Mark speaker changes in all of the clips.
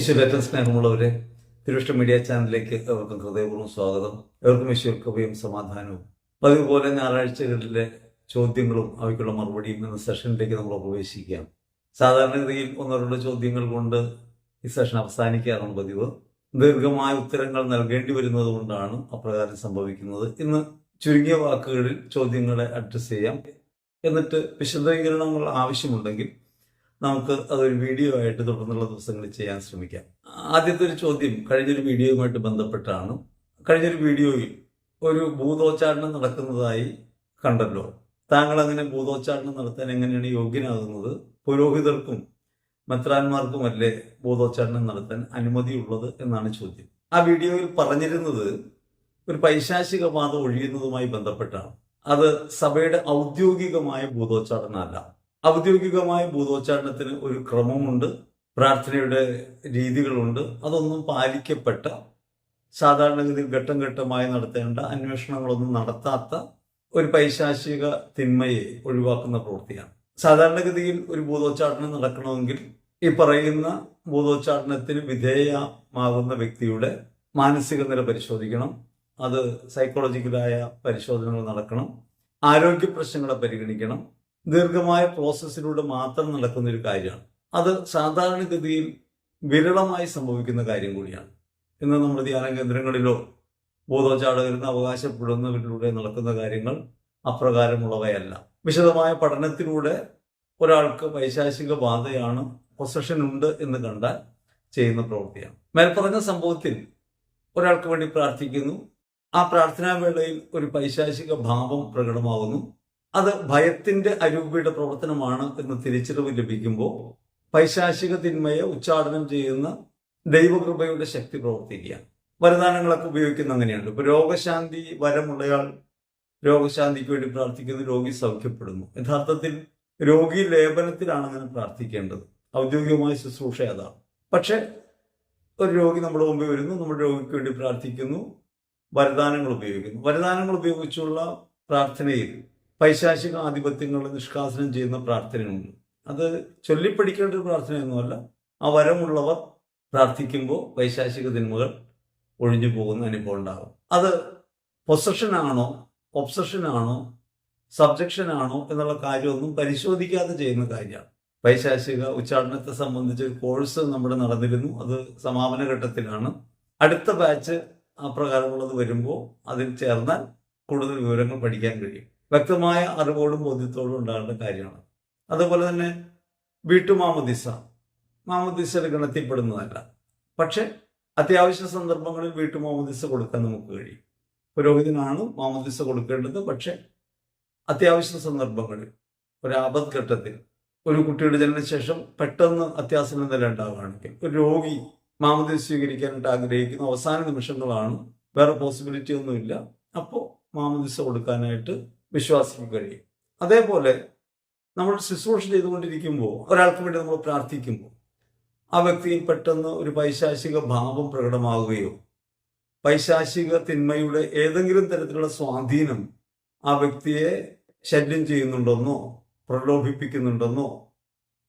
Speaker 1: ഈശ്വരേറ്റം സ്നേഹമുള്ളവരെ തിരുവിഷ്ട മീഡിയ ചാനലിലേക്ക് ഏവർക്കും ഹൃദയപൂർവം സ്വാഗതം. എവർക്കും ഈശ്വർ കൃപയും സമാധാനവും. അതുപോലെ ഞായറാഴ്ചകളിലെ ചോദ്യങ്ങളും അവയ്ക്കുള്ള മറുപടിയും എന്ന സെഷനിലേക്ക് നമ്മൾ പ്രവേശിക്കാം. സാധാരണഗതിയിൽ ഒന്നോ രണ്ടോ ചോദ്യങ്ങൾ കൊണ്ട് ഈ സെഷൻ അവസാനിക്കാറാണ് പതിവ്. ദീർഘമായ ഉത്തരങ്ങൾ നൽകേണ്ടി വരുന്നത് കൊണ്ടാണ് അപ്രകാരം സംഭവിക്കുന്നത്. ഇന്ന് ചുരുങ്ങിയ വാക്കുകളിൽ ചോദ്യങ്ങളെ അഡ്രസ്സ് ചെയ്യാം. എന്നിട്ട് വിശദീകരണങ്ങൾ ആവശ്യമുണ്ടെങ്കിൽ നമുക്ക് അതൊരു വീഡിയോ ആയിട്ട് തുടർന്നുള്ള ദിവസങ്ങളിൽ ചെയ്യാൻ ശ്രമിക്കാം. ആദ്യത്തെ ഒരു ചോദ്യം കഴിഞ്ഞൊരു വീഡിയോയുമായിട്ട് ബന്ധപ്പെട്ടാണ്. കഴിഞ്ഞൊരു വീഡിയോയിൽ ഒരു ഭൂതോച്ചാരണം നടക്കുന്നതായി കണ്ടല്ലോ. താങ്കൾ അങ്ങനെ ഭൂതോച്ചാരണം നടത്താൻ എങ്ങനെയാണ് യോഗ്യനാകുന്നത്? പുരോഹിതർക്കും മെത്രാന്മാർക്കുമല്ലേ ബോധോച്ചാരണം നടത്താൻ അനുമതിയുള്ളത് എന്നാണ് ചോദ്യം. ആ വീഡിയോയിൽ പറഞ്ഞിരുന്നത് ഒരു പൈശാചിക പാത ഒഴിയുന്നതുമായി ബന്ധപ്പെട്ടാണ്. അത് സഭയുടെ ഔദ്യോഗികമായ ഭൂതോച്ചാടനമല്ല. ഔദ്യോഗികമായ ബോധോച്ചാരണത്തിന് ഒരു ക്രമമുണ്ട്. പ്രാർത്ഥനയുടെ രീതികളുണ്ട്. അതൊന്നും പാലിക്കപ്പെട്ട സാധാരണഗതിയിൽ ഘട്ടം ഘട്ടമായി നടത്തേണ്ട അന്വേഷണങ്ങളൊന്നും നടത്താത്ത ഒരു പൈശാചിക തിന്മയെ ഒഴിവാക്കുന്ന പ്രവൃത്തിയാണ്. സാധാരണഗതിയിൽ ഒരു ഭൂതോച്ചാടനം നടക്കണമെങ്കിൽ ഈ പറയുന്ന ഭൂതോച്ചാടനത്തിന് വിധേയമാകുന്ന വ്യക്തിയുടെ മാനസിക നില പരിശോധിക്കണം. അത് സൈക്കോളജിക്കലായ പരിശോധനകൾ നടക്കണം. ആരോഗ്യ പ്രശ്നങ്ങളെ പരിഗണിക്കണം. ദീർഘമായ പ്രോസസ്സിലൂടെ മാത്രം നടക്കുന്ന ഒരു കാര്യമാണ്. അത് സാധാരണഗതിയിൽ വിരളമായി സംഭവിക്കുന്ന കാര്യം കൂടിയാണ്. ഇന്ന് നമ്മുടെ ധ്യാന കേന്ദ്രങ്ങളിലോ ബോധോചാടകരെന്ന് അവകാശപ്പെടുന്നവരിലൂടെ നടക്കുന്ന കാര്യങ്ങൾ അപ്രകാരമുള്ളവയല്ല. വിശദമായ പഠനത്തിലൂടെ ഒരാൾക്ക് പൈശാചിക ബാധയാണ് പൊസഷൻ ഉണ്ട് എന്ന് കണ്ടാൽ ചെയ്യുന്ന പ്രവൃത്തിയാണ്. മേൽപ്പറഞ്ഞ സംഭവത്തിൽ ഒരാൾക്ക് വേണ്ടി പ്രാർത്ഥിക്കുന്നു. ആ പ്രാർത്ഥനാ വേളയിൽ ഒരു പൈശാചിക ഭാവം പ്രകടമാകുന്നു. അത് ഭയത്തിന്റെ അരൂപിയുടെ പ്രവർത്തനമാണ് എന്ന് തിരിച്ചറിവ് ലഭിക്കുമ്പോൾ പൈശാചിക തിന്മയെ ഉച്ചാടനം ചെയ്യുന്ന ദൈവകൃപയുടെ ശക്തി പ്രവർത്തിക്കുക. വരദാനങ്ങളൊക്കെ ഉപയോഗിക്കുന്ന അങ്ങനെയുണ്ട്. ഇപ്പൊ രോഗശാന്തി വരമുള്ളയാൾ രോഗശാന്തിക്ക് വേണ്ടി പ്രാർത്ഥിക്കുന്നത് രോഗി സൗഖ്യപ്പെടുന്നു. യഥാർത്ഥത്തിൽ രോഗി ലേപനത്തിലാണ് അങ്ങനെ പ്രാർത്ഥിക്കേണ്ടത്. ഔദ്യോഗികമായ ശുശ്രൂഷ അതാണ്. പക്ഷെ ഒരു രോഗി നമ്മുടെ മുമ്പിൽ വരുന്നു നമ്മുടെ രോഗിക്ക് വേണ്ടി പ്രാർത്ഥിക്കുന്നു വരദാനങ്ങൾ ഉപയോഗിക്കുന്നു. വരദാനങ്ങൾ ഉപയോഗിച്ചുള്ള പ്രാർത്ഥനയിൽ പൈശാചിക ആധിപത്യങ്ങൾ നിഷ്കാസനം ചെയ്യുന്ന പ്രാർത്ഥനയുണ്ട്. അത് ചൊല്ലിപ്പടിക്കേണ്ട ഒരു പ്രാർത്ഥനയൊന്നുമല്ല. ആ വരമുള്ളവർ പ്രാർത്ഥിക്കുമ്പോൾ വൈശാശിക തിന്മകൾ ഒഴിഞ്ഞു പോകുന്ന അനുഭവം ഉണ്ടാകും. അത് ആണോ സബ്ജക്ഷൻ ആണോ എന്നുള്ള കാര്യമൊന്നും പരിശോധിക്കാതെ ചെയ്യുന്ന കാര്യമാണ്. വൈശാശിക ഉച്ചാടനത്തെ സംബന്ധിച്ച് ഒരു കോഴ്സ് നമ്മുടെ നടന്നിരുന്നു. അത് സമാപന ഘട്ടത്തിലാണ്. അടുത്ത ബാച്ച് അപ്രകാരമുള്ളത് വരുമ്പോൾ അതിൽ ചേർന്നാൽ കൂടുതൽ വിവരങ്ങൾ പഠിക്കാൻ കഴിയും. വ്യക്തമായ അറിവോടും ബോധ്യത്തോടും ഉണ്ടാകേണ്ട കാര്യമാണ്. അതുപോലെ തന്നെ വീട്ടുമാമദിസ. മാമദിസ ഗണത്തിൽപ്പെടുന്നതല്ല. പക്ഷെ അത്യാവശ്യ സന്ദർഭങ്ങളിൽ വീട്ടുമാമദിസ കൊടുക്കാൻ നമുക്ക് കഴിയും. പുരോഹിതനാണ് മാമദിസ കൊടുക്കേണ്ടത്. പക്ഷെ അത്യാവശ്യ സന്ദർഭങ്ങളിൽ ഒരു ആപത്ഘട്ടത്തിൽ ഒരു കുട്ടിയുടെ ജനനശേഷം പെട്ടെന്ന് അത്യാസന നില ഉണ്ടാവുകയാണെങ്കിൽ ഒരു രോഗി മാമദിസ സ്വീകരിക്കാനായിട്ട് ആഗ്രഹിക്കുന്ന അവസാന നിമിഷങ്ങളാണ്. വേറെ പോസിബിലിറ്റി ഒന്നുമില്ല. അപ്പോൾ മാമദിസ കൊടുക്കാനായിട്ട് വിശ്വാസിക്ക് കഴിയും. അതേപോലെ നമ്മൾ ശുശ്രൂഷ ചെയ്തുകൊണ്ടിരിക്കുമ്പോൾ ഒരാൾക്ക് വേണ്ടി നമ്മൾ പ്രാർത്ഥിക്കുമ്പോൾ ആ വ്യക്തിയിൽ പെട്ടെന്ന് ഒരു പൈശാചിക ഭാവം പ്രകടമാവുകയോ പൈശാചിക തിന്മയുടെ ഏതെങ്കിലും തരത്തിലുള്ള സ്വാധീനം ആ വ്യക്തിയെ ശല്യം ചെയ്യുന്നുണ്ടെന്നോ പ്രലോഭിപ്പിക്കുന്നുണ്ടെന്നോ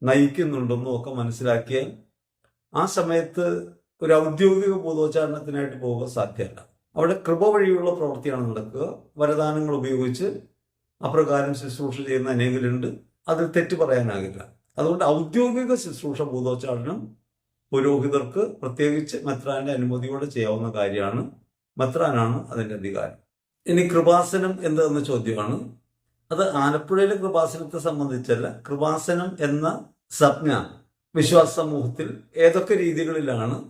Speaker 1: നയിക്കുന്നുണ്ടെന്നോ ഒക്കെ മനസ്സിലാക്കിയാൽ ആ സമയത്ത് ഒരു ഔദ്യോഗിക ബോധോച്ചാരണത്തിനായിട്ട് പോവുക സാധ്യമല്ല. അവിടെ കൃപ വഴിയുള്ള പ്രവൃത്തിയാണ് നടക്കുക. വരദാനങ്ങൾ ഉപയോഗിച്ച് അപ്രകാരം ശുശ്രൂഷ ചെയ്യുന്ന അനേകരുണ്ട്. അതിൽ തെറ്റ് പറയാനാകില്ല. അതുകൊണ്ട് ഔദ്യോഗിക ശുശ്രൂഷ ഭൂതോച്ചാടനം പുരോഹിതർക്ക് പ്രത്യേകിച്ച് മെത്രാന്റെ അനുമതിയോടെ ചെയ്യാവുന്ന കാര്യമാണ്. മെത്രാനാണ് അതിന്റെ അധികാരം. ഇനി കൃപാസനം എന്തെന്ന ചോദ്യമാണ്. അത് ആലപ്പുഴയിലെ കൃപാസനത്തെ സംബന്ധിച്ചല്ല കൃപാസനം എന്ന സംജ്ഞ വിശ്വാസ സമൂഹത്തിൽ ഏതൊക്കെ രീതികളിലാണ്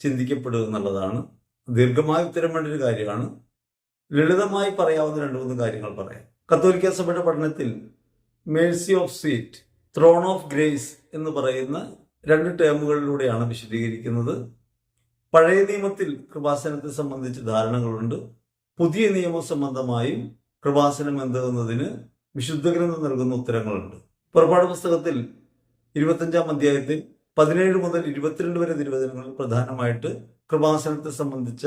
Speaker 1: ചിന്തിക്കപ്പെടുക എന്നുള്ളതാണ്. ദീർഘമായ ഉത്തരം വേണ്ട ഒരു കാര്യമാണ്. ലളിതമായി പറയാവുന്ന രണ്ട് മൂന്ന് കാര്യങ്ങൾ പറയാം. കത്തോലിക്ക സഭയുടെ പഠനത്തിൽ mercy of seat throne of grace എന്ന് പറയുന്ന രണ്ട് ടേമുകളിലൂടെയാണ് വിശദീകരിക്കുന്നത്. പഴയ നിയമത്തിൽ കൃപാസനത്തെ സംബന്ധിച്ച് ധാരണകളുണ്ട്. പുതിയ നിയമ സംബന്ധമായും കൃപാസനം എന്തെന്നതിന് വിശുദ്ധ ഗ്രന്ഥം നൽകുന്ന ഉത്തരങ്ങളുണ്ട്. പുറപ്പാട് പുസ്തകത്തിൽ ഇരുപത്തഞ്ചാം അധ്യായത്തിൽ പതിനേഴ് മുതൽ ഇരുപത്തിരണ്ട് വരെ തിരുവചനങ്ങളിൽ പ്രധാനമായിട്ട് കൃപാസനത്തെ സംബന്ധിച്ച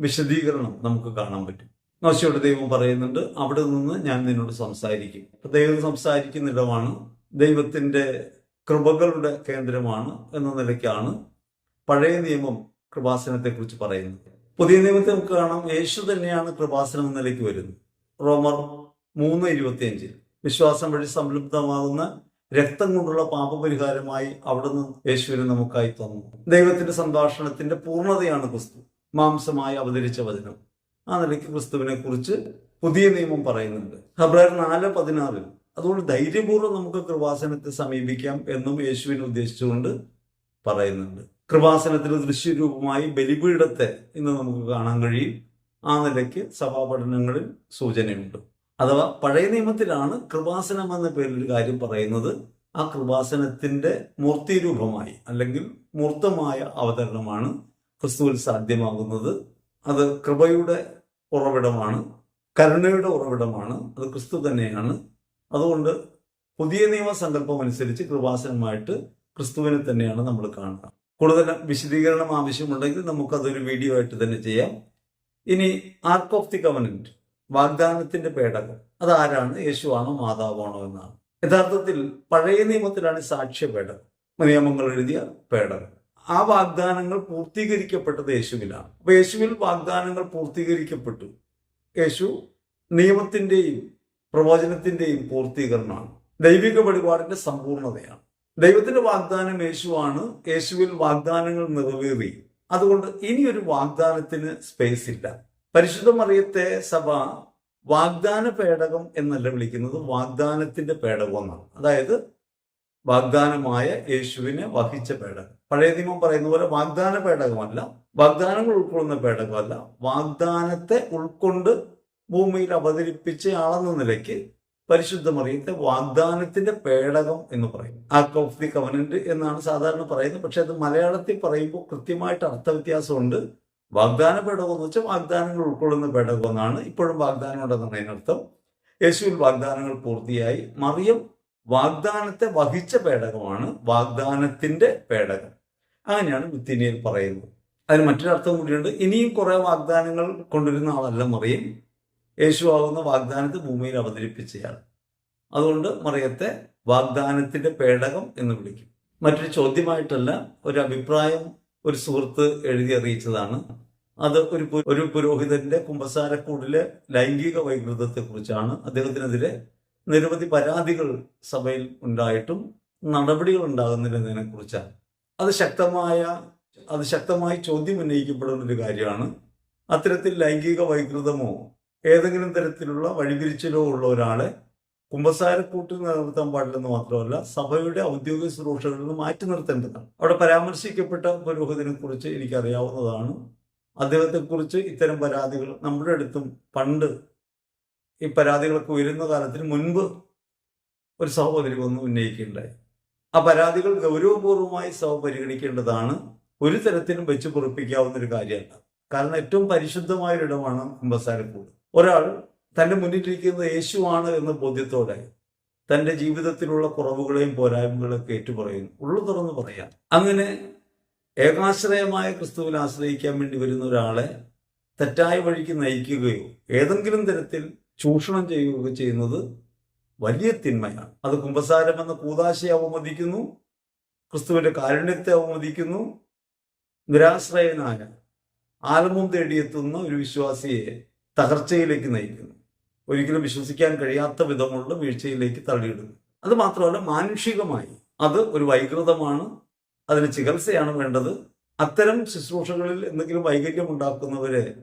Speaker 1: വിശദീകരണം നമുക്ക് കാണാൻ പറ്റും. നോശയുടെ ദൈവം പറയുന്നുണ്ട് അവിടെ നിന്ന് ഞാൻ നിന്നോട് സംസാരിക്കും. ദൈവം സംസാരിക്കുന്നിടമാണ് ദൈവത്തിന്റെ കൃപകളുടെ കേന്ദ്രമാണ് എന്ന നിലയ്ക്കാണ് പഴയ നിയമം കൃപാസനത്തെക്കുറിച്ച് പറയുന്നത്. പുതിയ നിയമത്തെ നമുക്ക് കാണാം യേശു തന്നെയാണ് കൃപാസനം എന്ന നിലയ്ക്ക് വരുന്നത്. റോമർ മൂന്ന് ഇരുപത്തിയഞ്ചിൽ വിശ്വാസം വഴി സംതൃപ്തമാകുന്ന രക്തം കൊണ്ടുള്ള പാപപരിഹാരമായി അവിടുന്ന് യേശുവിനെ നമുക്കായി തന്നു. ദൈവത്തിന്റെ സംഭാഷണത്തിന്റെ പൂർണതയാണ് ക്രിസ്തു. മാംസമായി അവതരിച്ച വചനം. ആ നിലയ്ക്ക് ക്രിസ്തുവിനെ കുറിച്ച് പുതിയ നിയമം പറയുന്നുണ്ട്. ഹബ്രായർ നാല് പതിനാറിൽ അതുകൊണ്ട് ധൈര്യപൂർവം നമുക്ക് കൃപാസനത്തെ സമീപിക്കാം എന്നും യേശുവിനെ ഉദ്ദേശിച്ചുകൊണ്ട് പറയുന്നുണ്ട്. കൃപാസനത്തിന് ദൃശ്യരൂപമായി ബലിപീഠത്തെ ഇന്ന് നമുക്ക് കാണാൻ കഴിയും. ആ നിലയ്ക്ക് സഭാപഠനങ്ങളിൽ സൂചനയുണ്ട്. അഥവാ പഴയ നിയമത്തിലാണ് കൃപാസനം എന്ന പേരിൽ ഒരു കാര്യം പറയുന്നത്. ആ കൃപാസനത്തിന്റെ മൂർത്തിരൂപമായി അല്ലെങ്കിൽ മൂർത്തമായ അവതരണമാണ് ക്രിസ്തുവിൽ സാധ്യമാകുന്നത്. അത് കൃപയുടെ ഉറവിടമാണ് കരുണയുടെ ഉറവിടമാണ് അത് ക്രിസ്തു തന്നെയാണ്. അതുകൊണ്ട് പുതിയ നിയമസങ്കല്പം അനുസരിച്ച് കൃപാസനമായിട്ട് ക്രിസ്തുവിനെ തന്നെയാണ് നമ്മൾ കാണുക. കൂടുതൽ വിശദീകരണം ആവശ്യമുണ്ടെങ്കിൽ നമുക്കതൊരു വീഡിയോ ആയിട്ട് തന്നെ ചെയ്യാം. ഇനി ആർക്ക് ഓഫ് ദി കവനന്റ് വാഗ്ദാനത്തിന്റെ പേടകം. അതാരാണ്? യേശുവാണോ മാതാവാണോ എന്നാണ്. യഥാർത്ഥത്തിൽ പഴയ നിയമത്തിലാണ് സാക്ഷ്യ പേടകം. നിയമങ്ങൾ എഴുതിയ പേടകം. ആ വാഗ്ദാനങ്ങൾ പൂർത്തീകരിക്കപ്പെട്ടത് യേശുവിലാണ്. അപ്പൊ യേശുവിൽ വാഗ്ദാനങ്ങൾ പൂർത്തീകരിക്കപ്പെട്ടു. യേശു നിയമത്തിന്റെയും പ്രവചനത്തിന്റെയും പൂർത്തീകരണമാണ്. ദൈവിക വഴിപാടിന്റെ സമ്പൂർണതയാണ്. ദൈവത്തിന്റെ വാഗ്ദാനം യേശുവാണ്. യേശുവിൽ വാഗ്ദാനങ്ങൾ നിറവേറി. അതുകൊണ്ട് ഇനിയൊരു വാഗ്ദാനത്തിന് സ്പേസ് ഇല്ല. പരിശുദ്ധ മറിയത്തെ സഭ വാഗ്ദാന പേടകം എന്നല്ല വിളിക്കുന്നത് വാഗ്ദാനത്തിന്റെ പേടകം എന്നാണ്. അതായത് വാഗ്ദാനമായ യേശുവിനെ വഹിച്ച പേടകം. പഴയ നിയമം പറയുന്ന പോലെ വാഗ്ദാന പേടകമല്ല വാഗ്ദാനങ്ങൾ ഉൾക്കൊള്ളുന്ന പേടകമല്ല. വാഗ്ദാനത്തെ ഉൾക്കൊണ്ട് ഭൂമിയിൽ അവതരിപ്പിച്ച ആളെന്ന നിലയ്ക്ക് പരിശുദ്ധ മറിയത്തെ വാഗ്ദാനത്തിന്റെ പേടകം എന്ന് പറയും. ആക്ട് ഓഫ് ദി കവനന്റ് എന്നാണ് സാധാരണ പറയുന്നത്. പക്ഷെ അത് മലയാളത്തിൽ പറയുമ്പോൾ കൃത്യമായിട്ട് അർത്ഥവ്യത്യാസമുണ്ട്. വാഗ്ദാന പേടകം എന്ന് വെച്ചാൽ വാഗ്ദാനങ്ങൾ ഉൾക്കൊള്ളുന്ന പേടകം എന്നാണ് ഇപ്പോഴും വാഗ്ദാനം ഉണ്ടെന്നാണ് അതിനർത്ഥം യേശുവിൽ വാഗ്ദാനങ്ങൾ പൂർത്തിയായി. മറിയം വാഗ്ദാനത്തെ വഹിച്ച പേടകമാണ് വാഗ്ദാനത്തിന്റെ പേടകം. അങ്ങനെയാണ് വിത്തിനിയിൽ പറയുന്നത്. അതിന് മറ്റൊരർത്ഥം കൂടിയുണ്ട്. ഇനിയും കുറെ വാഗ്ദാനങ്ങൾ കൊണ്ടുവരുന്ന ആളല്ല മറിയം. യേശു ആകുന്ന വാഗ്ദാനത്തെ ഭൂമിയിൽ അവതരിപ്പിച്ചയാൾ. അതുകൊണ്ട് മറിയത്തെ വാഗ്ദാനത്തിന്റെ പേടകം എന്ന് വിളിക്കും. മറ്റൊരു ചോദ്യമായിട്ടല്ല ഒരു അഭിപ്രായം ഒരു സുഹൃത്ത് എഴുതി അറിയിച്ചതാണ്. അത് ഒരു ഒരു പുരോഹിതന്റെ കുമ്പസാരക്കൂടിലെ ലൈംഗിക വൈകൃതത്തെ കുറിച്ചാണ് അദ്ദേഹത്തിനെതിരെ നിരവധി പരാതികൾ സഭയിൽ ഉണ്ടായിട്ടും നടപടികൾ ഉണ്ടാകുന്നില്ലെന്നതിനെ കുറിച്ചാണ് അത് ശക്തമായ അത് ശക്തമായി ചോദ്യം ഉന്നയിക്കപ്പെടുന്ന ഒരു കാര്യമാണ്. അത്തരത്തിൽ ലൈംഗിക വൈകൃതമോ ഏതെങ്കിലും തരത്തിലുള്ള വഴിതിരിച്ചിലോ ഉള്ള ഒരാളെ കുമ്പസാരക്കൂട്ടിൽ നിലനിർത്താൻ പാടില്ലെന്ന് മാത്രമല്ല സഭയുടെ ഔദ്യോഗിക ശുശ്രൂഷകളിൽ നിന്ന് മാറ്റി നിർത്തേണ്ടതാണ്. അവിടെ പരാമർശിക്കപ്പെട്ട പുരോഹിതനെ കുറിച്ച് എനിക്കറിയാവുന്നതാണ്. അദ്ദേഹത്തെക്കുറിച്ച് ഇത്തരം പരാതികൾ നമ്മുടെ അടുത്തും പണ്ട് ഈ പരാതികളൊക്കെ ഉയരുന്ന കാലത്തിന് മുൻപ് ഒരു സഹോദരി വന്ന് ഉന്നയിക്കുകയുണ്ടായി. ആ പരാതികൾ ഗൗരവപൂർവമായി സഭ പരിഗണിക്കേണ്ടതാണ്. ഒരു തരത്തിലും വെച്ച് പൊറപ്പിക്കാവുന്ന ഒരു കാര്യമല്ല. കാരണം ഏറ്റവും പരിശുദ്ധമായ ഒരിടമാണ് കുമ്പസാരക്കൂട്. ഒരാൾ തന്റെ മുന്നിലിരിക്കുന്നത് യേശുവാണ് എന്ന ബോധ്യത്തോടെ തന്റെ ജീവിതത്തിലുള്ള കുറവുകളെയും പോരായ്മകളൊക്കെ ഏറ്റുപറയുന്നു. ഉള്ളു തുറന്ന് പറയാം. അങ്ങനെ ഏകാശ്രയമായ ക്രിസ്തുവിൽ ആശ്രയിക്കാൻ വേണ്ടി വരുന്ന ഒരാളെ തെറ്റായ വഴിക്ക് നയിക്കുകയോ ഏതെങ്കിലും തരത്തിൽ ചൂഷണം ചെയ്യുകയോ ചെയ്യുന്നത് വലിയ തിന്മയാണ്. അത് കുംഭസാരം എന്ന കൂതാശയെ അവമതിക്കുന്നു ക്രിസ്തുവിന്റെ കാരുണ്യത്തെ അവമതിക്കുന്നു നിരാശ്രയനായ ആലമ്പം തേടിയെത്തുന്ന ഒരു വിശ്വാസിയെ തകർച്ചയിലേക്ക് നയിക്കുന്നു. ഒരിക്കലും വിശ്വസിക്കാൻ കഴിയാത്ത വിധമുള്ള വീഴ്ചയിലേക്ക് തള്ളിയിടുന്നു. അത് മാത്രമല്ല മാനുഷികമായി അത് ഒരു വൈകൃതമാണ് അതിന് ചികിത്സയാണ് വേണ്ടത്. അത്തരം ശുശ്രൂഷകളിൽ എന്തെങ്കിലും വൈകല്യം ഉണ്ടാക്കുന്നവരെ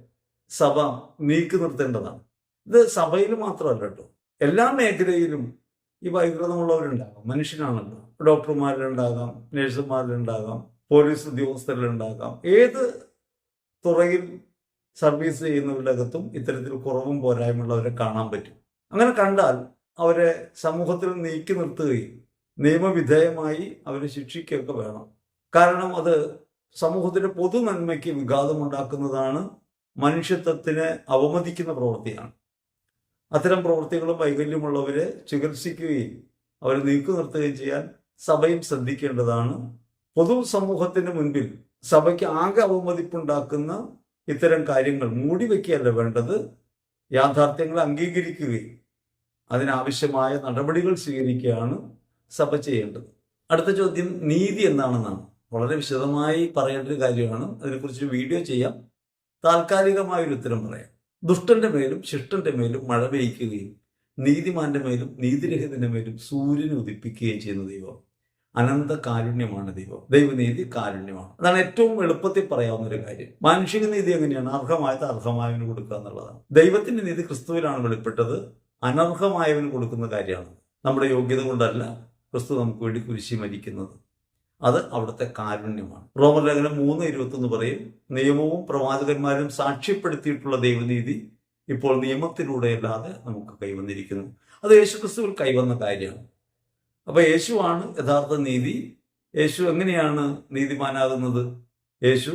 Speaker 1: സഭ നീക്കി നിർത്തേണ്ടതാണ്. ഇത് സഭയിൽ മാത്രമല്ല കേട്ടോ. എല്ലാ മേഖലയിലും ഈ വൈകൃതമുള്ളവരുണ്ടാകാം. മനുഷ്യനാണല്ലോ. ഡോക്ടർമാരിലുണ്ടാകാം നഴ്സുമാരിലുണ്ടാകാം പോലീസ് ഉദ്യോഗസ്ഥരിലുണ്ടാകാം. ഏത് തുറയിൽ സർവീസ് ചെയ്യുന്നവരുടെ അകത്തും ഇത്തരത്തിൽ കുറവും പോരായ്മയുള്ളവരെ കാണാൻ പറ്റും. അങ്ങനെ കണ്ടാൽ അവരെ സമൂഹത്തിൽ നീക്കി നിർത്തുകയും നിയമവിധേയമായി അവരെ ശിക്ഷിക്കുകയൊക്കെ വേണം. കാരണം അത് സമൂഹത്തിന്റെ പൊതു നന്മയ്ക്ക് വിഘാതമുണ്ടാക്കുന്നതാണ് മനുഷ്യത്വത്തിനെ അവമതിക്കുന്ന പ്രവൃത്തിയാണ്. അത്തരം പ്രവൃത്തികളും വൈകല്യമുള്ളവരെ ചികിത്സിക്കുകയും അവരെ നീക്കി നിർത്തുകയും ചെയ്യാൻ സഭയും ശ്രദ്ധിക്കേണ്ടതാണ്. പൊതു സമൂഹത്തിന്റെ മുൻപിൽ സഭയ്ക്ക് ആകെ അവമതിപ്പുണ്ടാക്കുന്ന ഇത്തരം കാര്യങ്ങൾ മൂടി വയ്ക്കുകയല്ല വേണ്ടത് യാഥാർത്ഥ്യങ്ങൾ അംഗീകരിക്കുകയും അതിനാവശ്യമായ നടപടികൾ സ്വീകരിക്കുകയാണ് സഭ ചെയ്യേണ്ടത്. അടുത്ത ചോദ്യം നീതി എന്താണെന്നാണ്. വളരെ വിശദമായി പറയേണ്ട ഒരു കാര്യമാണ്. അതിനെക്കുറിച്ച് വീഡിയോ ചെയ്യാം. താൽക്കാലികമായ ഒരു ഉത്തരം പറയാം. ദുഷ്ടന്റെ മേലും ശിഷ്ടന്റെ മേലും മഴ പെയ്യ്ക്കുകയും നീതിമാന്റെ മേലും നീതിരഹിതന്റെ മേലും സൂര്യൻ ഉദിപ്പിക്കുകയും ചെയ്യുന്ന ദൈവം. അനന്ത കാരുണ്യമാണ് ദൈവം. ദൈവനീതി കാരുണ്യമാണ്. അതാണ് ഏറ്റവും എളുപ്പത്തിൽ പറയാവുന്ന ഒരു കാര്യം. മാനുഷിക നീതി എങ്ങനെയാണ്? അർഹമായത് അർഹമായവന് കൊടുക്കുക എന്നുള്ളതാണ്. ദൈവത്തിന്റെ നീതി ക്രിസ്തുവിലാണ് വെളിപ്പെട്ടത്. അനർഹമായവന് കൊടുക്കുന്ന കാര്യമാണ്. നമ്മുടെ യോഗ്യത കൊണ്ടല്ല ക്രിസ്തു നമുക്ക് വേണ്ടി കുരിശി മരിക്കുന്നത്. അത് അവിടുത്തെ കാരുണ്യമാണ്. റോമർ ലേഖനം മൂന്ന് ഇരുപത്തൊന്ന് പറയും നിയമവും പ്രവാചകന്മാരും സാക്ഷ്യപ്പെടുത്തിയിട്ടുള്ള ദൈവനീതി ഇപ്പോൾ നിയമത്തിലൂടെയല്ലാതെ നമുക്ക് കൈവന്നിരിക്കുന്നു. അത് യേശുക്രിസ്തുവിൽ കൈവന്ന കാര്യമാണ്. അപ്പൊ യേശുവാണ് യഥാർത്ഥ നീതി. യേശു എങ്ങനെയാണ് നീതിമാനാകുന്നത് യേശു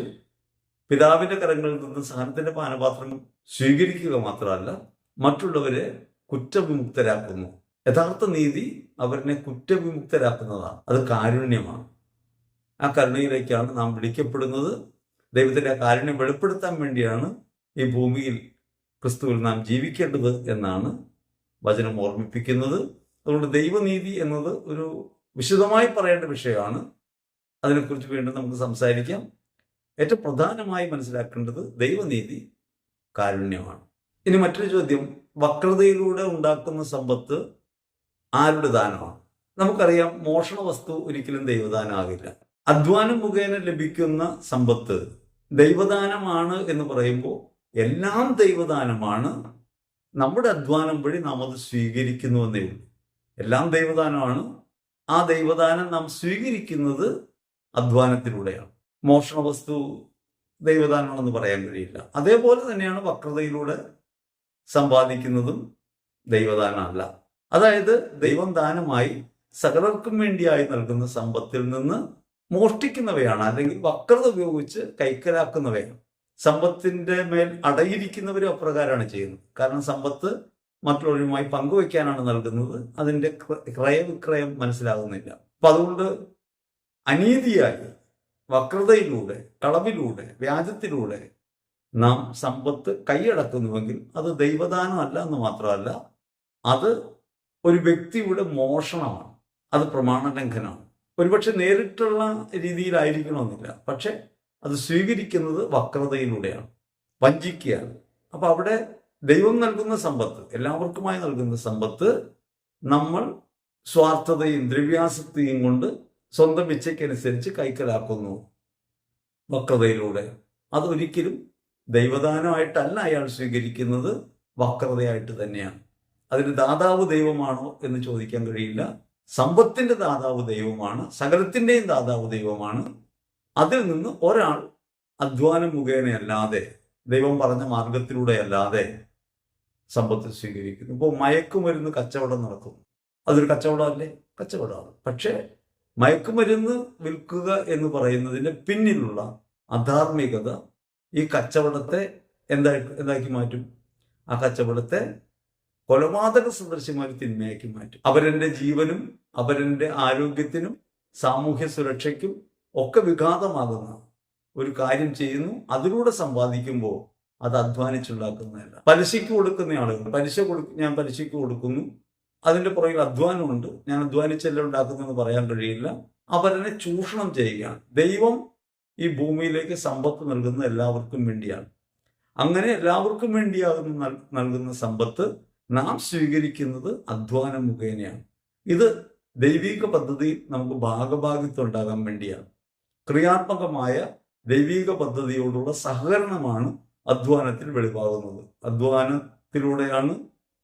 Speaker 1: പിതാവിന്റെ കരങ്ങളിൽ നിന്ന് സഹനത്തിന്റെ പാനപാത്രം സ്വീകരിക്കുക മാത്രമല്ല മറ്റുള്ളവരെ കുറ്റവിമുക്തരാക്കുന്നു. യഥാർത്ഥ നീതി അവരിനെ കുറ്റവിമുക്തരാക്കുന്നതാണ്. അത് കാരുണ്യമാണ്. ആ കരുണയിലേക്കാണ് നാം വിളിക്കപ്പെടുന്നത്. ദൈവത്തിന്റെ ആ കാരുണ്യം വെളിപ്പെടുത്താൻ വേണ്ടിയാണ് ഈ ഭൂമിയിൽ ക്രിസ്തുവിൽ നാം ജീവിക്കേണ്ടത് എന്നാണ് വചനം ഓർമ്മിപ്പിക്കുന്നത്. അതുകൊണ്ട് ദൈവനീതി എന്നത് ഒരു വിശദമായി പറയേണ്ട വിഷയമാണ്. അതിനെക്കുറിച്ച് വീണ്ടും നമുക്ക് സംസാരിക്കാം. ഏറ്റവും പ്രധാനമായി മനസ്സിലാക്കേണ്ടത് ദൈവനീതി കാരുണ്യമാണ്. ഇനി മറ്റൊരു ചോദ്യം. വക്രതയിലൂടെ ഉണ്ടാക്കുന്ന സമ്പത്ത് ആരുടെ ദാനമാണ്? നമുക്കറിയാം മോഷണ വസ്തു ഒരിക്കലും ദൈവദാനമാകില്ല. അധ്വാനം മുഖേന ലഭിക്കുന്ന സമ്പത്ത് ദൈവദാനമാണ് എന്ന് പറയുമ്പോൾ എല്ലാം ദൈവദാനമാണ്. നമ്മുടെ അധ്വാനം വഴി നാം അത് സ്വീകരിക്കുന്നുവെന്നേ ഉള്ളൂ. എല്ലാം ദൈവദാനമാണ്. ആ ദൈവദാനം നാം സ്വീകരിക്കുന്നത് അധ്വാനത്തിലൂടെയാണ്. മോഷണ വസ്തു ദൈവദാനമാണെന്ന് പറയാൻ കഴിയില്ല. അതേപോലെ തന്നെയാണ് വക്രതയിലൂടെ സമ്പാദിക്കുന്നതും ദൈവദാനമല്ല. അതായത് ദൈവം ദാനമായി സകലർക്കും വേണ്ടിയായി നൽകുന്ന സമ്പത്തിൽ നിന്ന് മോഷ്ടിക്കുന്നവയാണ് അല്ലെങ്കിൽ വക്രത ഉപയോഗിച്ച് കൈക്കലാക്കുന്നവയാണ്. സമ്പത്തിന്റെ മേൽ അടയിരിക്കുന്നവരും അപ്രകാരമാണ് ചെയ്യുന്നത്. കാരണം സമ്പത്ത് മറ്റുള്ളവരുമായി പങ്കുവയ്ക്കാനാണ് നൽകുന്നത്. അതിന്റെ ക്ര- ക്രയവിക്രയം മനസ്സിലാകുന്നില്ല. അപ്പം അതുകൊണ്ട് അനീതിയായി വക്രതയിലൂടെ കളവിലൂടെ വ്യാജത്തിലൂടെ നാം സമ്പത്ത് കൈയടക്കുന്നുവെങ്കിൽ അത് ദൈവദാനമല്ല എന്ന് മാത്രമല്ല അത് ഒരു വ്യക്തിയുടെ മോഷണമാണ്. അത് പ്രമാണ ലംഘനമാണ് ഒരുപക്ഷെ നേരിട്ടുള്ള രീതിയിലായിരിക്കണമെന്നില്ല. പക്ഷെ അത് സ്വീകരിക്കുന്നത് വക്രതയിലൂടെയാണ് വഞ്ചിക്കുകയാണ്. അപ്പോൾ അവിടെ ദൈവം നൽകുന്ന സമ്പത്ത് എല്ലാവർക്കുമായി നൽകുന്ന സമ്പത്ത് നമ്മൾ സ്വാർത്ഥതയും ദ്രവ്യാസക്തിയും കൊണ്ട് സ്വന്തം ഇച്ഛയ്ക്കനുസരിച്ച് കൈക്കലാക്കുന്നു വക്രതയിലൂടെ. അതൊരിക്കലും ദൈവദാനമായിട്ടല്ല അയാൾ സ്വീകരിക്കുന്നത് വക്രതയായിട്ട് തന്നെയാണ്. അതിന് ദാതാവ് ദൈവമാണോ എന്ന് ചോദിക്കാൻ കഴിയില്ല. സമ്പത്തിന്റെ ദാതാവ് ദൈവമാണ് സകലത്തിന്റെയും ദാതാവ് ദൈവമാണ്. അതിൽ നിന്ന് ഒരാൾ അധ്വാനം മുഖേനയല്ലാതെ ദൈവം പറഞ്ഞ മാർഗത്തിലൂടെ അല്ലാതെ സമ്പത്ത് സ്വീകരിക്കുന്നു. ഇപ്പോൾ മയക്കുമരുന്ന് കച്ചവടം നടക്കുന്നു അതൊരു കച്ചവടമല്ലേ? കച്ചവടമാണ്. പക്ഷേ മയക്കുമരുന്ന് വിൽക്കുക എന്ന് പറയുന്നതിന്റെ പിന്നിലുള്ള അധാർമികത ഈ കച്ചവടത്തെ എന്താ എന്താക്കി മാറ്റും? ആ കച്ചവടത്തെ കൊലപാതക സദൃശ്യമായ തിന്മയാക്കി മാറ്റും. അവരെന്റെ ജീവനും അവരെന്റെ ആരോഗ്യത്തിനും സാമൂഹ്യ സുരക്ഷയ്ക്കും ഒക്കെ വിഘാതമാകുന്ന ഒരു കാര്യം ചെയ്യുന്നു. അതിലൂടെ സമ്പാദിക്കുമ്പോൾ അത് അധ്വാനിച്ചുണ്ടാക്കുന്നതല്ല. പലിശയ്ക്ക് കൊടുക്കുന്ന ആളുകൾ പലിശ കൊടുക്കും ഞാൻ പലിശയ്ക്ക് കൊടുക്കുന്നു അതിന്റെ പുറകിൽ അധ്വാനമുണ്ട് ഞാൻ അധ്വാനിച്ചല്ല ഉണ്ടാക്കുന്നതെന്ന് പറയാൻ കഴിയില്ല. അവരെന്നെ ചൂഷണം ചെയ്യുകയാണ്. ദൈവം ഈ ഭൂമിയിലേക്ക് സമ്പത്ത് നൽകുന്ന എല്ലാവർക്കും വേണ്ടിയാണ്. അങ്ങനെ എല്ലാവർക്കും വേണ്ടിയാകുന്ന നൽകുന്ന സമ്പത്ത് നാം സ്വീകരിക്കുന്നത് അധ്വാനം മുഖേനയാണ്. ഇത് ദൈവിക പദ്ധതി നമുക്ക് ഭാഗഭാഗിത്വം ഉണ്ടാകാൻ വേണ്ടിയാണ്. ക്രിയാത്മകമായ ദൈവിക പദ്ധതിയോടുള്ള സഹകരണമാണ് അധ്വാനത്തിൽ വെളിവാകുന്നത്. അധ്വാനത്തിലൂടെയാണ്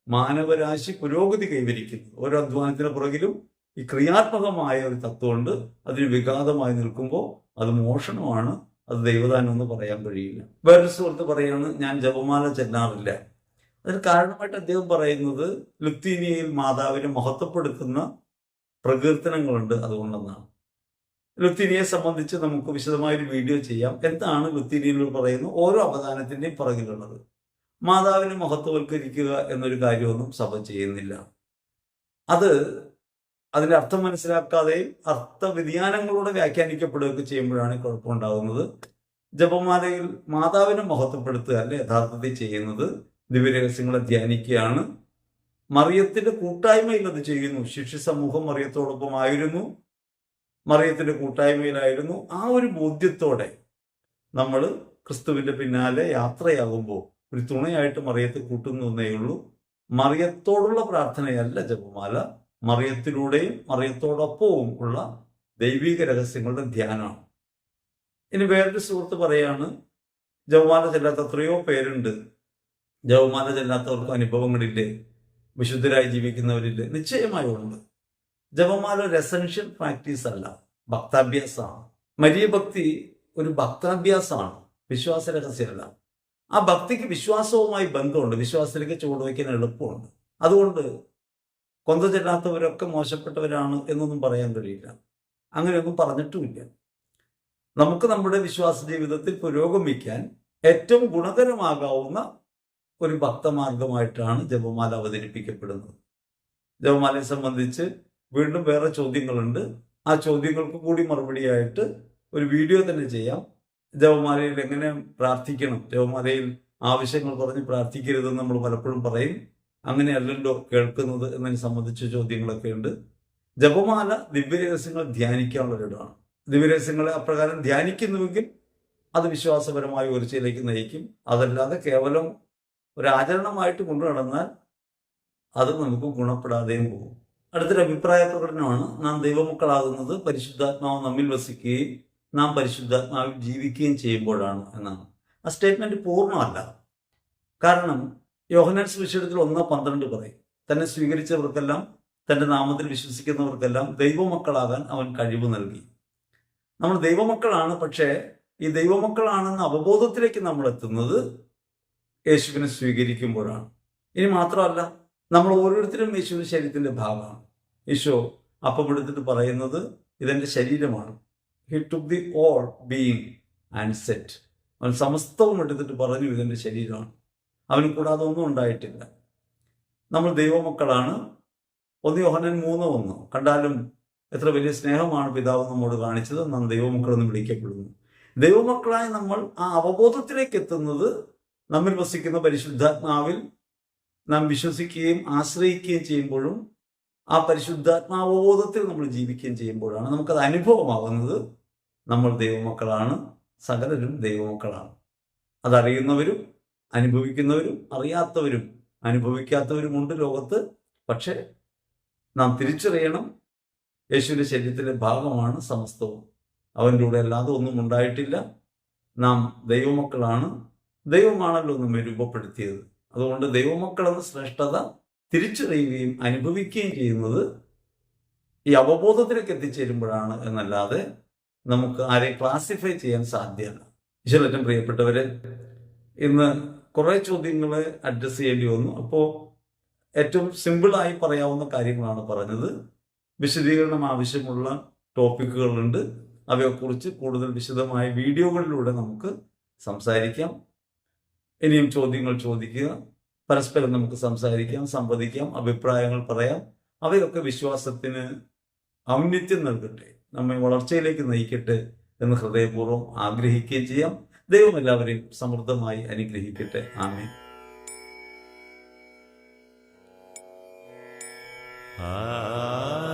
Speaker 1: മാനവരാശി പുരോഗതി കൈവരിക്കുന്നത്. ഓരോ അധ്വാനത്തിന് പുറകിലും ഈ ക്രിയാത്മകമായ ഒരു തത്വമുണ്ട്. അതിന് വിഘാതമായി നിൽക്കുമ്പോൾ അത് മോഷണമാണ്. അത് ദൈവദാനം എന്ന് പറയാൻ കഴിയില്ല. വേറൊരു സുഹൃത്ത് പറയാണ് ഞാൻ ജപമാല ചെല്ലാറില്ല. അതിന് കാരണമായിട്ട് അദ്ദേഹം പറയുന്നത് ലുത്തീനിയയിൽ മാതാവിനെ മഹത്വപ്പെടുത്തുന്ന പ്രകീർത്തനങ്ങളുണ്ട് അതുകൊണ്ടെന്നാണ്. ലുത്തീനിയെ സംബന്ധിച്ച് നമുക്ക് വിശദമായ ഒരു വീഡിയോ ചെയ്യാം. എന്താണ് ലുത്തിനിയിൽ പറയുന്ന? ഓരോ അവദാനത്തിന്റെയും പുറകിലുള്ളത്. മാതാവിനെ മഹത്വവൽക്കരിക്കുക എന്നൊരു കാര്യമൊന്നും സഭ ചെയ്യുന്നില്ല. അത് അതിന്റെ അർത്ഥം മനസ്സിലാക്കാതെയും അർത്ഥ വ്യതിയാനങ്ങളോടെ വ്യാഖ്യാനിക്കപ്പെടുകയൊക്കെ ചെയ്യുമ്പോഴാണ് കുഴപ്പമുണ്ടാകുന്നത് ജപമാലയിൽ മാതാവിനെ മഹത്വപ്പെടുത്തുക അല്ലെ? യഥാർത്ഥത്തിൽ ചെയ്യുന്നത് ദിവ്യരഹസ്യങ്ങളെ ധ്യാനിക്കുകയാണ്. മറിയത്തിന്റെ കൂട്ടായ്മയിൽ അത് ചെയ്യുന്നു. ശിഷ്യ സമൂഹം മറിയത്തോടൊപ്പം ആയിരുന്നു. മറിയത്തിന്റെ കൂട്ടായ്മയിലായിരുന്നു ആ ഒരു ബോധ്യത്തോടെ നമ്മൾ ക്രിസ്തുവിന്റെ പിന്നാലെ യാത്രയാകുമ്പോൾ ഒരു തുണയായിട്ട് മറിയത്തെ കൂട്ടുന്നു എന്നേ ഉള്ളൂ. മറിയത്തോടുള്ള പ്രാർത്ഥനയല്ല ജപമാല. മറിയത്തിലൂടെയും മറിയത്തോടൊപ്പവും ഉള്ള ദൈവിക രഹസ്യങ്ങളുടെ ധ്യാനമാണ്. ഇനി വേറൊരു സുഹൃത്ത് പറയാണ് ജപമാല ചെല്ലാത്ത എത്രയോ പേരുണ്ട്. ജപമാല ചെല്ലാത്തവർക്ക് അനുഭവങ്ങളില്ലേ? വിശുദ്ധരായി ജീവിക്കുന്നവരില്ലേ? നിശ്ചയമായും ഉണ്ട്. ജപമാല ഒരു എസൻഷ്യൽ പ്രാക്ടീസ് അല്ല. ഭക്താഭ്യാസമാണ്. മരിയ ഭക്തി ഒരു ഭക്താഭ്യാസമാണ്. വിശ്വാസ രഹസ്യമല്ല. ആ ഭക്തിക്ക് വിശ്വാസവുമായി ബന്ധമുണ്ട്. വിശ്വാസത്തിലേക്ക് ചുവടുവയ്ക്കാൻ എളുപ്പമുണ്ട്. അതുകൊണ്ട് കൊന്ത ചെല്ലാത്തവരൊക്കെ മോശപ്പെട്ടവരാണ് എന്നൊന്നും പറയാൻ കഴിയില്ല. അങ്ങനെയൊന്നും പറഞ്ഞിട്ടുമില്ല. നമുക്ക് നമ്മുടെ വിശ്വാസ ജീവിതത്തിൽ പുരോഗമിക്കാൻ ഏറ്റവും ഗുണകരമാകാവുന്ന ഒരു ഭക്തമാർഗമായിട്ടാണ് ജപമാല അവതരിപ്പിക്കപ്പെടുന്നത്. ജപമാലയെ സംബന്ധിച്ച് വീണ്ടും വേറെ ചോദ്യങ്ങളുണ്ട്. ആ ചോദ്യങ്ങൾക്ക് കൂടി മറുപടിയായിട്ട് ഒരു വീഡിയോ തന്നെ ചെയ്യാം. ജപമാലയിൽ എങ്ങനെ പ്രാർത്ഥിക്കണം? ജപമാലയിൽ ആവശ്യങ്ങൾ പറഞ്ഞ് പ്രാർത്ഥിക്കരുതെന്ന് നമ്മൾ പലപ്പോഴും പറയും. അങ്ങനെയല്ലല്ലോ കേൾക്കുന്നത് എന്നതിനെ സംബന്ധിച്ച ചോദ്യങ്ങളൊക്കെ ഉണ്ട് ജപമാല ദിവ്യരഹസ്യങ്ങൾ ധ്യാനിക്കാനുള്ള ഒരിടമാണ് ദിവ്യരഹസ്യങ്ങളെ അപ്രകാരം ധ്യാനിക്കുന്നുവെങ്കിൽ അത് വിശ്വാസപരമായ ഉയർച്ചയിലേക്ക് നയിക്കും. അതല്ലാതെ കേവലം ഒരാചരണമായിട്ട് കൊണ്ടു നടന്നാൽ അത് നമുക്ക് ഗുണപ്പെടാതെയും പോകും. അടുത്തൊരു അഭിപ്രായ പ്രകടനമാണ്. നാം ദൈവമക്കളാകുന്നത് പരിശുദ്ധാത്മാവ് നമ്മിൽ വസിക്കുകയും നാം പരിശുദ്ധാത്മാവിൽ ജീവിക്കുകയും ചെയ്യുമ്പോഴാണ് എന്നാണ്. ആ സ്റ്റേറ്റ്മെന്റ് പൂർണമല്ല. കാരണം യോഹനാൻ സുവിശേഷത്തിൽ ഒന്ന് പന്ത്രണ്ട് പറയും തന്നെ സ്വീകരിച്ചവർക്കെല്ലാം തന്റെ നാമത്തിൽ വിശ്വസിക്കുന്നവർക്കെല്ലാം ദൈവമക്കളാകാൻ അവൻ കഴിവ് നൽകി. നമ്മൾ ദൈവമക്കളാണ് പക്ഷേ ഈ ദൈവമക്കളാണെന്ന അവബോധത്തിലേക്ക് നമ്മൾ എത്തുന്നത് യേശുവിനെ സ്വീകരിക്കുമ്പോഴാണ്. ഇനി മാത്രമല്ല നമ്മൾ ഓരോരുത്തരും യേശുവിന്റെ ശരീരത്തിന്റെ ഭാഗമാണ്. യേശോ അപ്പം എടുത്തിട്ട് പറയുന്നത് ഇതെന്റെ ശരീരമാണ്. He took the all being and set അവൻ സമസ്തവും എടുത്തിട്ട് പറഞ്ഞു ഇതെന്റെ ശരീരമാണ്. അവന് കൂടാതെ ഒന്നും ഉണ്ടായിട്ടില്ല. നമ്മൾ ദൈവമക്കളാണ്. ഒന്ന് യോഹനൻ മൂന്ന് ഒന്ന്. കണ്ടാലും എത്ര വലിയ സ്നേഹമാണ് പിതാവ് നമ്മോട് കാണിച്ചത്. നാം ദൈവമക്കളെന്ന് വിളിക്കപ്പെടുന്നു. ദൈവമക്കളായി നമ്മൾ ആ അവബോധത്തിലേക്ക് എത്തുന്നത് നമ്മിൽ വസിക്കുന്ന പരിശുദ്ധാത്മാവിൽ നാം വിശ്വസിക്കുകയും ആശ്രയിക്കുകയും ചെയ്യുമ്പോഴും ആ പരിശുദ്ധാത്മാവബോധത്തിൽ നമ്മൾ ജീവിക്കുകയും ചെയ്യുമ്പോഴാണ് നമുക്കത് അനുഭവമാകുന്നത്. നമ്മൾ ദൈവമക്കളാണ്. സകലരും ദൈവമക്കളാണ്. അതറിയുന്നവരും അനുഭവിക്കുന്നവരും അറിയാത്തവരും അനുഭവിക്കാത്തവരുമുണ്ട് ലോകത്ത്. പക്ഷേ നാം തിരിച്ചറിയണം. യേശുവിന്റെ ശരീരത്തിന്റെ ഭാഗമാണ് സമസ്തവും. അവന്റെ കൂടെ അല്ലാതെ ഒന്നും ഉണ്ടായിട്ടില്ല. നാം ദൈവമക്കളാണ്. ദൈവമാണല്ലോ നമ്മെ രൂപപ്പെടുത്തിയത്. അതുകൊണ്ട് ദൈവമക്കളെന്ന ശ്രേഷ്ഠത തിരിച്ചറിയുകയും അനുഭവിക്കുകയും ചെയ്യുന്നത് ഈ അവബോധത്തിലേക്ക് എത്തിച്ചേരുമ്പോഴാണ് എന്നല്ലാതെ നമുക്ക് ആരെ ക്ലാസിഫൈ ചെയ്യാൻ സാധ്യമല്ല. ഈശ്വരറ്റം പ്രിയപ്പെട്ടവരെ ഇന്ന് കുറെ ചോദ്യങ്ങൾ അഡ്രസ് ചെയ്യേണ്ടി വന്നു. അപ്പോൾ ഏറ്റവും സിമ്പിളായി പറയാവുന്ന കാര്യങ്ങളാണ് പറഞ്ഞത്. വിശദീകരണം ആവശ്യമുള്ള ടോപ്പിക്കുകളുണ്ട് അവയെക്കുറിച്ച് കൂടുതൽ വിശദമായ വീഡിയോകളിലൂടെ നമുക്ക് സംസാരിക്കാം. ഇനിയും ചോദ്യങ്ങൾ ചോദിക്കുക. പരസ്പരം നമുക്ക് സംസാരിക്കാം സംവദിക്കാം അഭിപ്രായങ്ങൾ പറയാം. അവയൊക്കെ വിശ്വാസത്തിന് ഔന്നിത്യം നൽകട്ടെ. നമ്മെ വളർച്ചയിലേക്ക് നയിക്കട്ടെ എന്ന് ഹൃദയപൂർവം ആഗ്രഹിക്കുകയും ചെയ്യാം. ദൈവം എല്ലാവരെയും സമൃദ്ധമായി അനുഗ്രഹിക്കട്ടെ. ആമേ
Speaker 2: Ah